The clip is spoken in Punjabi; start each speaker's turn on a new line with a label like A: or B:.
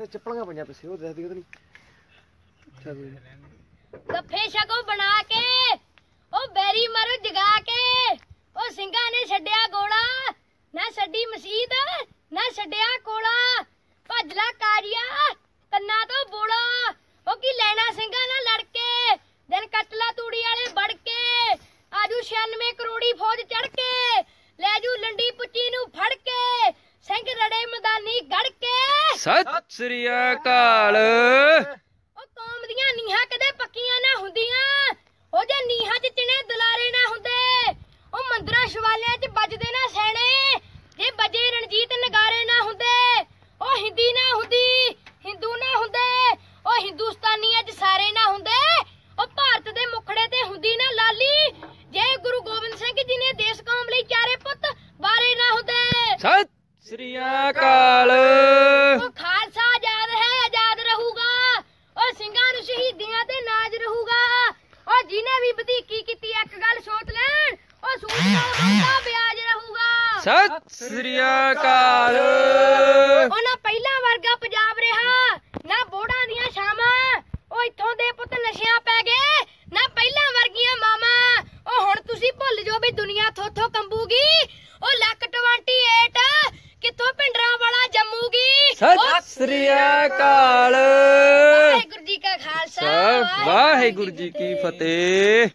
A: ਅਰੇ ਚੱਪਲਾਂ ਪਈਆਂ ਪਿੱਛੇ, ਉਹ ਦੇਖਦੀ ਉਹਦੇ ਨਹੀਂ ਕੋਈ
B: ਗੱਫੇ ਛਕੋ ਬਣਾ ਕੇ, ਉਹ ਬੈਰੀ ਮਰੂ ਜਗਾ ਕੇ, ਉਹ ਸਿੰਘਾਂ ਨੇ ਛੱਡਿਆ ਗੋਲਾ, ਨਾ ਛੱਡੀ ਮਸੀਤ, ਨਾ ਛੱਡਿਆ ਕੋਲਾ। ਭੱਜ ਕਾਰੀਆ, ਕੰਨਾਂ ਤੋਂ ਬੋਲਾ। ਉਹ ਕੀ ਲੈਣਾ ਸਿੰਘਾਂ ਨਾਲ ਲੜ ਕੇ, ਦਿਨ ਕੱਟ ਤੂੜੀ ਵਾਲੇ ਵੜ ਕੇ। ਆਜੂ 96 ਕਰੋੜੀ ਫੌਜ ਚੜ ਕੇ, ਲੈ ਜੂ ਲੰਡੀ ਪੁੱਚੀ ਨੂੰ ਫੜ ਕੇ। ਸਿੰਘ ਰੜੇ ਮੈਦਾਨੀ
C: ਸਤਿ ਸ੍ਰੀ ਅਕਾਲ।
B: ਉਹ ਕੌਮ ਦੀਆਂ ਨੀਹਾਂ ਕਦੇ ਪੱਕੀਆਂ ਨਾ ਹੁੰਦੀਆਂ। ਉਹ ਜੇ ਨੀਹਾਂ 'ਚ ਚਿਣੇ ਦੁਲਾਰੇ ਨਾ ਹੁੰਦੇ ਉਹ ਮੰਦਰਾਂ ਸ਼ਿਵਾਲਿਆਂ 'ਚ ਵੱਜਦੇ ਨਾ ਸੈਣੇ। ਜੇ ਵੱਜੇ ਰਣਜੀਤ ਨਗਾਰੇ ਨਾ ਹੁੰਦੇ ਉਹ ਹਿੰਦੀ ਨਾ ਹੁੰਦੀ ਹਿੰਦੂ ਨਾ ਹੁੰਦੇ। ਉਹ ਹਿੰਦੁਸਤਾਨੀ ਅੱਜ ਸਾਰੇ ਨਾ ਹੁੰਦੇ ਉਹ ਭਾਰਤ ਦੇ ਮੁਖੜੇ ਤੇ ਹੁੰਦੀ ਨਾ ਲਾਲੀ। ਜੇ ਗੁਰੂ ਗੋਬਿੰਦ ਸਿੰਘ ਜੀ ਨੇ ਦੇਸ਼ ਕੌਮ ਲਈ ਚਾਰੇ ਪੁੱਤ ਬਾਰੇ ਨਾ ਹੁੰਦੇ।
C: ਸਤਿ ਸ੍ਰੀ ਅਕਾਲ
B: ਉਹ ਖਾਲਸਾ ਆਜ਼ਾਦ ਹੈ ਆਜ਼ਾਦ ਰਹੂਗਾ ਉਹ ਸਿੰਘਾਂ ਨੂੰ ਸ਼ਹੀਦੀਆਂ ਤੇ ਨਾਜ ਰਹੂਗਾ। ਉਹ ਜਿਨੇ ਵੀ ਵਧੀਕੀ ਕੀਤੀ ਇੱਕ ਗੱਲ ਸੋਚ ਲੈਣ ਉਹ ਸੂਟ ਨਾਲ ਬੰਦਾ ਵਿਆਜ ਰਹੂਗਾ।
C: ਸਤਿ ਸ੍ਰੀ ਅਕਾਲ।
B: ਉਹਨਾਂ ਪਹਿਲਾਂ ਵਰਗਾ ਪੰਜਾਬ ਰਿਹਾ ਨਾ ਬੋੜਾਂ ਦੀਆਂ ਸ਼ਾਮਾਂ ਉਹ ਇੱਥੋਂ ਦੇ ਪੁੱਤ ਨਸ਼ਿਆਂ ਪੈ ਗਏ ਨਾ ਪਹਿਲਾਂ ਵਰਗੀਆਂ ਮਾਵਾਂ। ਉਹ ਹੁਣ ਤੁਸੀਂ ਭੁੱਲ ਜਾਓ ਵੀ ਦੁਨੀਆ ਥੋਥੋਂ ਕੰਬੂਗੀ ਉਹ ਲੱਕ 28 ਕਿੱਥੋਂ ਪਿੰਡਰਾਂ ਵਾਲਾ ਜੰਮੂਗੀ।
C: ਸਤਿ ਸ੍ਰੀ ਅਕਾਲ
B: ਵਾਹਿਗੁਰੂ ਜੀ ਕਾ ਖਾਲਸਾ
C: ਸਭ ਵਾਹਿਗੁਰੂ ਜੀ ਕੀ ਫਤਿਹ।